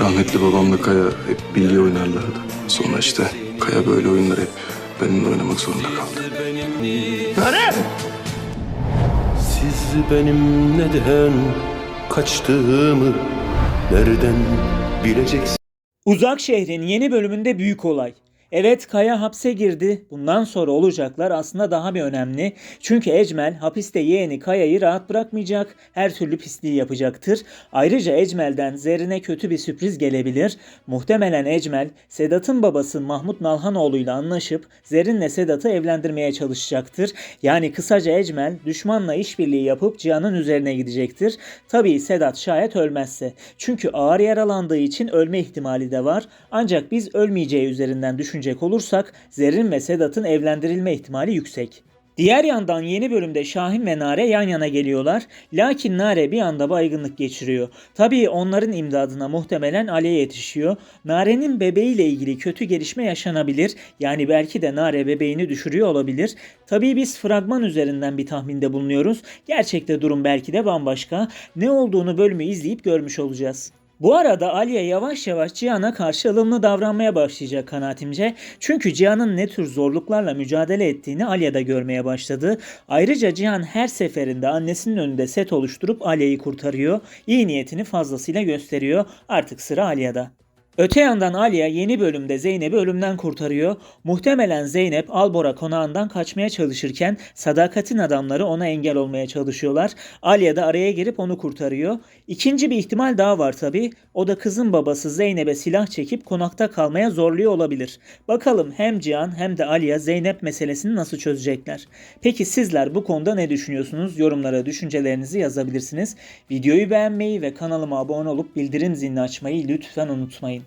Rahmetli babamla Kaya hep bilye oynarlardı. Sonra işte Kaya böyle oyunlar hep benimle oynamak zorunda kaldı. Siz benim neden kaçtığımı nereden bileceksiniz? Uzak şehrin yeni bölümünde büyük olay. Evet Kaya hapse girdi. Bundan sonra olacaklar aslında daha bir önemli. Çünkü Ecmel hapiste yeğeni Kaya'yı rahat bırakmayacak. Her türlü pisliği yapacaktır. Ayrıca Ecmel'den Zerrin'e kötü bir sürpriz gelebilir. Muhtemelen Ecmel Sedat'ın babası Mahmut Nalhanoğlu'yla anlaşıp Zerrin'le Sedat'ı evlendirmeye çalışacaktır. Yani kısaca Ecmel düşmanla işbirliği yapıp Cihan'ın üzerine gidecektir. Tabii Sedat şayet ölmezse. Çünkü ağır yaralandığı için ölme ihtimali de var. Ancak biz ölmeyeceği üzerinden düşünecek olursak Zerrin ve Sedat'ın evlendirilme ihtimali yüksek. Diğer yandan yeni bölümde Şahin ve Nare yan yana geliyorlar. Lakin Nare bir anda baygınlık geçiriyor. Tabii onların imdadına muhtemelen Ali'ye yetişiyor. Nare'nin bebeğiyle ilgili kötü gelişme yaşanabilir. Yani belki de Nare bebeğini düşürüyor olabilir. Tabii biz fragman üzerinden bir tahminde bulunuyoruz. Gerçekte durum belki de bambaşka. Ne olduğunu bölümü izleyip görmüş olacağız. Bu arada Aliye yavaş yavaş Cihan'a karşı ılımlı davranmaya başlayacak kanaatimce. Çünkü Cihan'ın ne tür zorluklarla mücadele ettiğini Aliye de görmeye başladı. Ayrıca Cihan her seferinde annesinin önünde set oluşturup Aliye'yi kurtarıyor. İyi niyetini fazlasıyla gösteriyor. Artık sıra Aliye'de. Öte yandan Aliye yeni bölümde Zeynep'i ölümden kurtarıyor. Muhtemelen Zeynep Albora konağından kaçmaya çalışırken sadakatin adamları ona engel olmaya çalışıyorlar. Aliye de araya girip onu kurtarıyor. İkinci bir ihtimal daha var tabi. O da kızın babası Zeynep'e silah çekip konakta kalmaya zorluyor olabilir. Bakalım hem Cihan hem de Aliye Zeynep meselesini nasıl çözecekler. Peki sizler bu konuda ne düşünüyorsunuz? Yorumlara düşüncelerinizi yazabilirsiniz. Videoyu beğenmeyi ve kanalıma abone olup bildirim zilini açmayı lütfen unutmayın.